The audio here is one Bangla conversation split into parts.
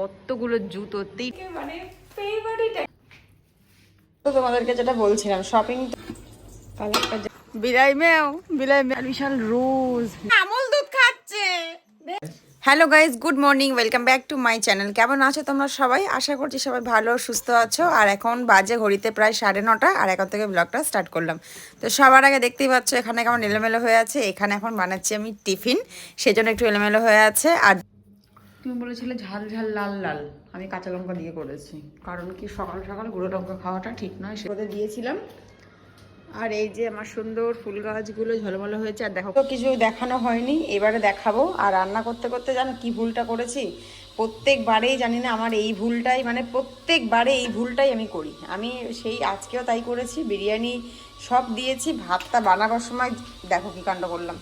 কতগুলো জুতো মানে তো তোমাদেরকে যেটা বলছিলাম শপিং কালারটা বিলাই মেও বিলাই মেও। বিশাল রোজ। আমল দুধ খাচ্ছে। Hello guys good morning welcome back to my channel কেমন আছো তোমরা সবাই? আশা করছি সবাই ভালো সুস্থ আছো। আর এখন বাজে ঘড়িতে প্রায় সাড়ে নটা আর এখন থেকে ব্লগটা স্টার্ট করলাম। তো সবার আগে দেখতেই পাচ্ছ এখানে কেমন এলোমেলো হয়ে আছে। এখানে এখন বানাচ্ছি আমি টিফিন সেজন্য একটু এলোমেলো হয়ে আছে। আর তুমি বলেছিলে ঝাল ঝাল, লাল লাল। আমি কাঁচা লঙ্কা দিয়ে করেছি। কারণ কি, সকাল সকাল গুঁড়ো লঙ্কা খাওয়াটা ঠিক নয় সেটাতে দিয়েছিলাম। আর এই যে আমার সুন্দর ফুল গাছগুলো ঝলমলো হয়েছে, আর দেখো, কিছু দেখানো হয়নি, এবারে দেখাবো। আর রান্না করতে করতে জানো কি ভুলটা করেছি? প্রত্যেকবারেই জানি না আমার এই ভুলটাই মানে প্রত্যেকবারে এই ভুলটাই আমি করি। আমি সেই আজকেও তাই করেছি, বিরিয়ানি সব দিয়েছি, ভাতটা বানাবার সময় দেখো কি কাণ্ড করলাম।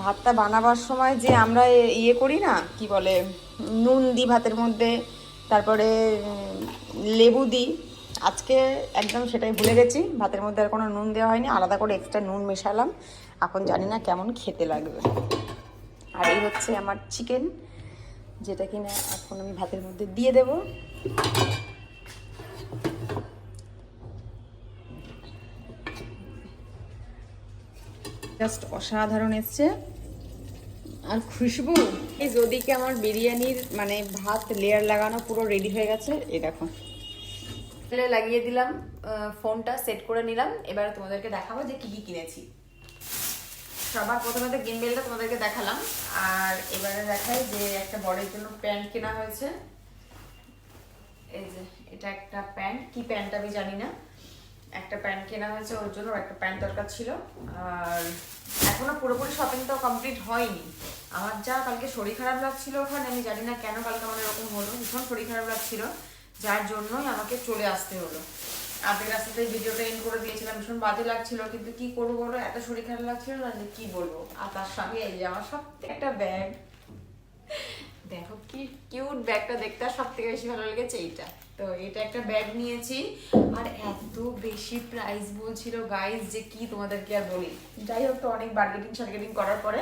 ভাতটা বানাবার সময় যে আমরা ইয়ে করি না, কি বলে, নুন দিই ভাতের মধ্যে, তারপরে লেবু দিই। আজকে একদম সেটাই ভুলে গেছি, ভাতের মধ্যে আর কোনো নুন দেওয়া হয়নি, আলাদা করে এক্সট্রা নুন মেশালাম। এখন জানি না কেমন খেতে লাগবে। আর এই হচ্ছে আমার চিকেন যেটা কিনা এখন আমি ভাতের মধ্যে দিয়ে দেব। জাস্ট অসাধারণ এসছে। আর খুশবু, এই যদিকে আমার বিরিয়ানির মানে ভাত লেয়ার লাগানো পুরো রেডি হয়ে গেছে, এই দেখো। লাগিয়ে দিলাম ফোনটা সেট করে নিলাম, এবারে তোমাদেরকে দেখাবো যে কি কি কিনেছি। সবার প্রথমে তো গেমবেলটা তোমাদেরকে দেখালাম, আর এবারে দেখাই যে একটা বড়ের জন্য প্যান্ট কেনা হয়েছে। এই যে, এটা একটা প্যান্ট, কি প্যান্ট আমি জানি না। একটা প্যান্ট কেনা হয়েছে ওর জন্য, একটা প্যান্ট দরকার ছিল। আর এখনও পুরোপুরি শপিংটাও কমপ্লিট হয়নি। আমার যা কালকে শরীর খারাপ লাগছিল ওখানে আমি জানি না কেন কালকে আমার এরকম হলো। ভীষণ শরীর খারাপ লাগছিল, যার জন্যই আমাকে চলে আসতে হলো। আধেক রাস্তাতেই ভিডিওটা এন্ড করে দিয়েছিলাম, ভীষণ বাজে লাগছিল, কিন্তু কি করব বলো? এত শরীর খারাপ লাগছিল না যে কি বলব? আর তার সঙ্গে এই যে আমার সব একটা ব্যাগ দেখো কি কিউট ব্যাগটা দেখতে সব থেকে বেশি ভালো লেগেছে এইটা। তো এটা একটা ব্যাগ নিয়েছি, আর এত বেশি প্রাইস বলছিল গাইজ যে কি তোমাদেরকে আর বলি। যাই হোক, তো অনেক বার্গেটিং সার্গেটিং করার পরে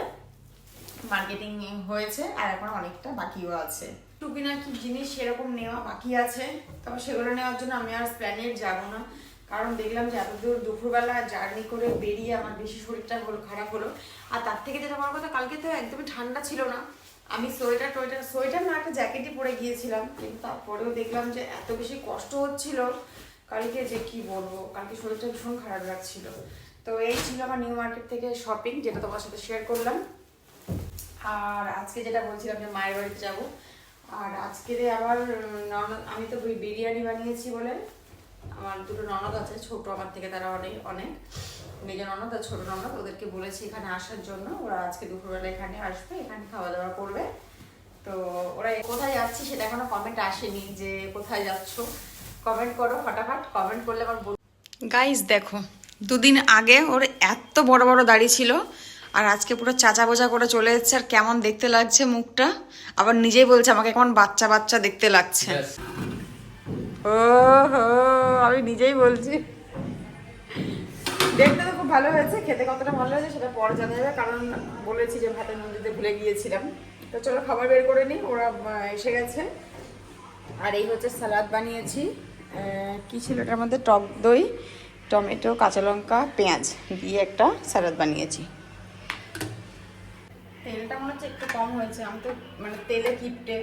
মার্কেটিং হয়েছে, আর এখন অনেকটা বাকিও আছে। টুকিনা কি জিনিস সেরকম নেওয়া বাকি আছে, তবে সেগুলো নেওয়ার জন্য আমি আর প্ল্যানেট যাব না। কারণ দেখলাম যে এত দূর দুপুরবেলা জার্নি করে বেরিয়ে আমার বেশি শরীরটা হলো, খারাপ হলো। আর তার থেকে যেটা আমার কথা, কালকে তো একদমই ঠান্ডা ছিল না। আমি সোয়েটার টোয়েটার সোয়েটার না, একটা জ্যাকেটই পরে গিয়েছিলাম, কিন্তু তারপরেও দেখলাম যে এত বেশি কষ্ট হচ্ছিল কালকে যে কি বলব, কালকে শরীরটা ভীষণ খারাপ লাগছিল। তো এই ছিল আমার নিউ মার্কেট থেকে শপিং যেটা তোমার সাথে শেয়ার করলাম। আর আজকে যেটা বলছিলাম যে মায়ের বাড়িতে যাব, আর আজকে আবার আমি তো বিরিয়ানি বানিয়েছি বলে। আমার দুটো ননদ আছে ছোট আমার থেকে তারা অনেক অনেক। মেজো ননদ আর ছোট ননদ ওদেরকে বলেছি এখানে আসার জন্য। ওরা আজকে দুপুরবেলা এখানে আসবে এখানে খাওয়া দাওয়া করবে। তো ওরা কোথায় যাচ্ছি সেটা এখনও কমেন্ট আসেনি যে কোথায় যাচ্ছ। কমেন্ট করো ফটাফট কমেন্ট করলে আমার গাইস দেখো দুদিন আগে ওর এত বড় বড় দাড়ি ছিল আর আজকে পুরো চাচা বোঝা করে চলে এসেছে আর কেমন দেখতে লাগছে মুখটা। আবার নিজেই বলছে আমাকে কেমন বাচ্চা বাচ্চা দেখতে লাগছে। ও হো আমি নিজেই বলছি। দেখতে তো খুব ভালো হয়েছে, খেতে কতটা ভালো হয়েছে সেটা পরে জানা যাবে, কারণ বলেছি যে ভাতের মন্দিরে ভুলে গিয়েছিলাম। তো চলো খাবার বের করে নিই, ওরা এসে গেছে। আর এই হচ্ছে সালাদ বানিয়েছি। কি ছিল এটার মধ্যে? টক দই, টমেটো, কাঁচা লঙ্কা, পেঁয়াজ দিয়ে একটা স্যালাদ বানিয়েছি। তেলটা মনে হচ্ছে একটু কম হয়েছে, আমি তো মানে তেলে কিপটে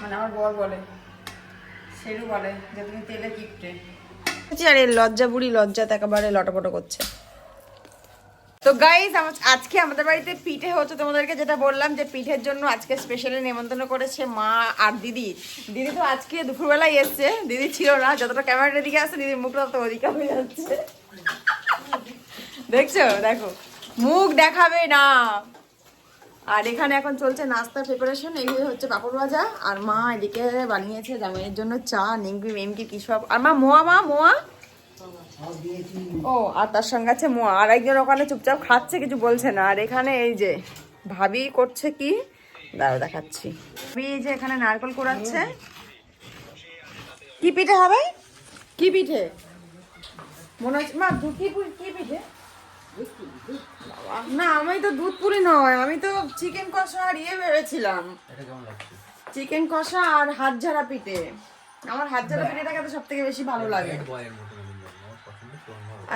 মানে আমার বর বলে। সেরু বলে যে তুমি তেলে কিপটে। আর লজ্জা বুড়ি, লজ্জাতে একেবারে লটপটো করছে। তো গাইজ আজকে আমাদের বাড়িতে পিঠে হচ্ছে তোমাদেরকে যেটা বললাম যে পিঠের জন্য আজকে স্পেশালি নেমন্তন্ন করেছে মা আর দিদি। দিদি তো আজকে দুপুরবেলায় এসছে, দিদি ছিল না, যতটা ক্যামেরার দিকে আসছে দিদির মুখটা তত ওদিকে হয়ে যাচ্ছে। দেখছ? দেখো। মুখ দেখাবে না। আর এখানে এখন চলছে নাস্তার প্রিপারেশন এই হচ্ছে পাপড় ভাজা। আর মা এদিকে বানিয়েছে জামাইয়ের জন্য চা নিমকি মেমকি কি সব। আর মা মোয়া মা মোয়া? ও আর তার সঙ্গে আছে মোয়া। আর একজন ওখানে চুপচাপ খাচ্ছে কিছু বলছে না। আর এখানে এই যে ভাবি করছে কি? দাঁড়া দেখাচ্ছি। ভাবি এই যে এখানে নারকেল কোড়াচ্ছে। কি পিঠে হবে? কি পিঠে? মনে হচ্ছে মা কি পিঠে? না আমি তো দুধ পুরি নয় আমি তো চিকেন কষা আর ইয়ে ভেবেছিলাম। চিকেন কষা আর হাত ঝাড়া পিঠে। আমার হাত ঝাড়া পিঠেটা খেতে সব থেকে বেশি ভালো লাগে।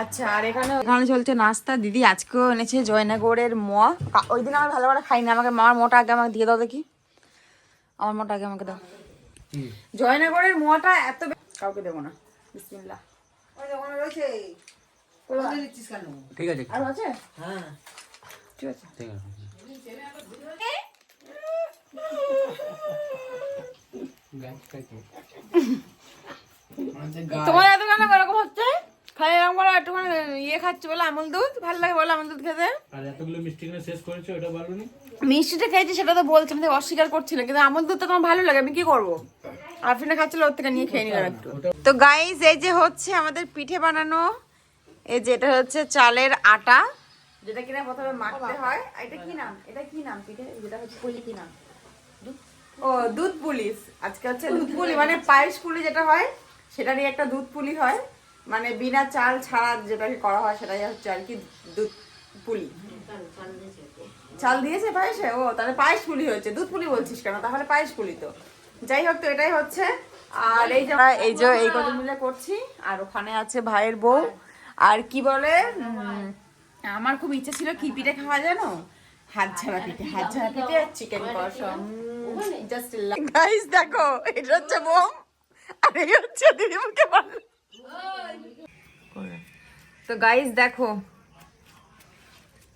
আচ্ছা আর এখানে এখানে চলছে নাস্তা। দিদি আজকেও এনেছে জয়নগরের মোয়া। ওই দিন আমার ভালো করে খাইনি। আমাকে মামার মোটা আগে আমাকে দিয়ে দাও দেখি। আমার মোটা আগে আমাকে দাও। জয়নগরের মোয়াটা এত কাউকে দেবো না। বিসমিল্লাহ। ওই ওখানে রয়েছে ঠিক আছে। আর আছে? হ্যাঁ। ঠিক আছে। ঠিক আছে। তোমার এত কেন এরকম হচ্ছে? খালি এরকম করে একটুখানি ইয়ে খাচ্ছি বলে আমুল দুধ? ভালো লাগে বলে আমুল দুধ খেতে? আর এতগুলো মিষ্টি কিনে শেষ করেছ ওটা বলো নি। মিষ্টিটা খেয়েছি সেটা তো বলছি আমি অস্বীকার করছিল কিন্তু আমুল দুধটা তোমার ভালো লাগে আমি কি করব? আরফিনা খাচ্ছিল ওর থেকে নিয়ে খেয়ে নিলাম একটু। তো গাইস এই যে হচ্ছে আমাদের পিঠে বানানো এই যে এটা হচ্ছে চালের আটা। যেটা কিনা প্রথমে মাখতে হয়। এটা কি নাম? এটা কি নাম পিঠে? যেটা হচ্ছে পুলি কি নাম? ও দুধ পুলিশ আজকে হচ্ছে দুধ পুলি। মানে পায়েস পুলি যেটা হয় সেটারই একটা দুধ পুলি হয়। মানে বিনা চাল ছাড়া যেটাকে করা হয় সেটাই হচ্ছে আর কি দুধ পুলি। চাল দিয়েছে পায়েসে? ও তাহলে পায়েস পুলি হয়েছে। দুধ পুলি বলছিস কেন? তাহলে পায়েস পুলি তো। যাই হোক তো এটাই হচ্ছে। আর এই যে এই যে এই কথা মিলে করছি আর ওখানে আছে ভাইয়ের বউ। আর কি বলে? আমার খুব ইচ্ছে ছিল কি পিঠে খাওয়া জানো? হাত ঝাড়া পিঠে হাত ঝাড়া পিঠে চিকেন কষা। জাস্ট গাইস দেখো এটা হচ্ছে বোম আর এই হচ্ছে দিদিমুখে বল। তো গাইস দেখো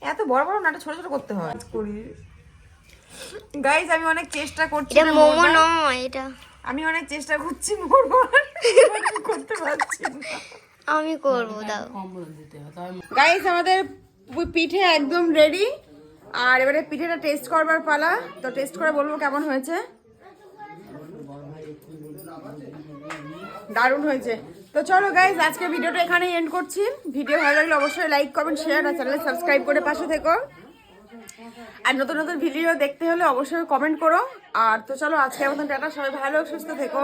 এত বড় বড় নাটা ছোট ছোট করতে হয়। করি গাইস আমি অনেক চেষ্টা করছি এটা মোমো নয় এটা আমি অনেক চেষ্টা করছি মরবার করতে পারছি না। আমি করব দাও। গাইস আমাদের পিঠে একদম রেডি আর এবারে পিঠেটা টেস্ট করবার পালা। তো টেস্ট করে বলব কেমন হয়েছে। দারুণ হয়েছে। তো চলো গাইজ আজকে ভিডিওটা এখানেই এন্ড করছি। ভিডিও ভালো লাগলে অবশ্যই লাইক কমেন্ট শেয়ার আর চ্যানেল সাবস্ক্রাইব করে পাশে থেকো। আর নতুন নতুন ভিডিও দেখতে হলে অবশ্যই কমেন্ট করো। আর তো চলো আজকের মতন টাটা। সবাই ভালো সুস্থ থেকো।